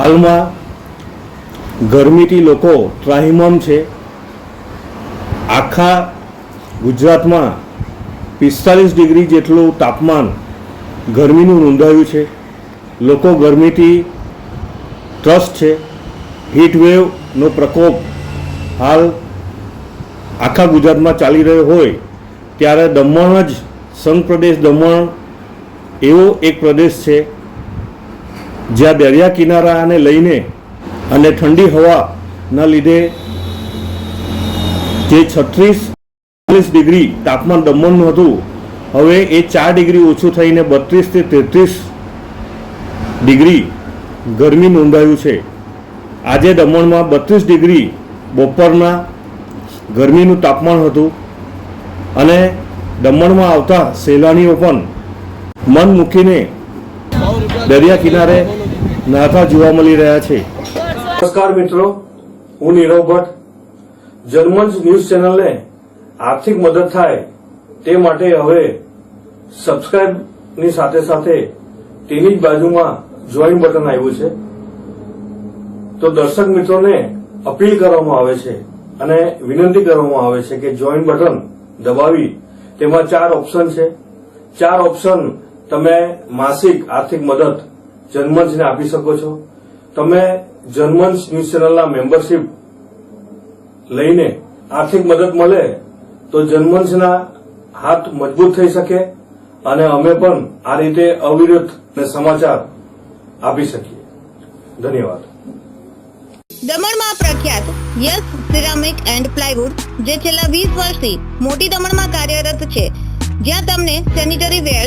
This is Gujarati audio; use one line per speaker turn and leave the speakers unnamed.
હાલમાં ગરમીથી લોકો ટ્રાહિમમ છે. આખા ગુજરાતમાં પિસ્તાલીસ ડિગ્રી જેટલું તાપમાન ગરમીનું નોંધાયું છે. લોકો ગરમીથી ત્રસ્ત છે. હીટવેવનો પ્રકોપ હાલ આખા ગુજરાતમાં ચાલી રહ્યો હોય ત્યારે દમણ જ સંઘ પ્રદેશ દમણ એવો એક પ્રદેશ છે. જ્યાં દરિયા કિનારાને લઈને અને ઠંડી હવાના લીધે જે છત્રીસ ડિગ્રી તાપમાન દમણનું હતું, હવે એ ચાર ડિગ્રી ઓછું થઈને બત્રીસથી તેત્રીસ ડિગ્રી ગરમી નોંધાયું છે. આજે દમણમાં બત્રીસ ડિગ્રી બપોરના ગરમીનું તાપમાન હતું અને દમણમાં આવતા સહેલાણીઓ પણ મન મૂકીને દરિયા કિનારે નાતા જોવા મળી રહ્યા છે. નમસ્કાર મિત્રો, હું નીરવ ભટ્ટ. જર્મન ન્યૂઝ ચેનલને આર્થિક મદદ થાય તે માટે હવે સબસ્ક્રાઇબની સાથે સાથે તેની જ બાજુમાં જોઈન બટન આવ્યું છે. તો દર્શક મિત્રોને અપીલ કરવામાં આવે છે અને વિનંતી કરવામાં આવે છે કે જોઈન બટન દબાવી. તેમાં ચાર ઓપ્શન છે. ચાર ઓપ્શન તમે માસિક આર્થિક મદદ જન્મંચને આપી શકો છો. તમે જન્મંચ ન્યૂઝ ચેનલના મેમ્બરશીપ લઈને આર્થિક મદદ મળે તો જન્મંચના હાથ મજબૂત થઈ શકે અને અમે પણ આ રીતે અવિરત સમાચાર આપી શકીએ. ધન્યવાદ.
દમણમાં પ્રખ્યાત યસ સિરામિક એન્ડ પ્લાયવુડ, જે છેલ્લા વીસ વર્ષથી મોટી દમણમાં કાર્યરત છે. જ્યાં તમને sanitary ware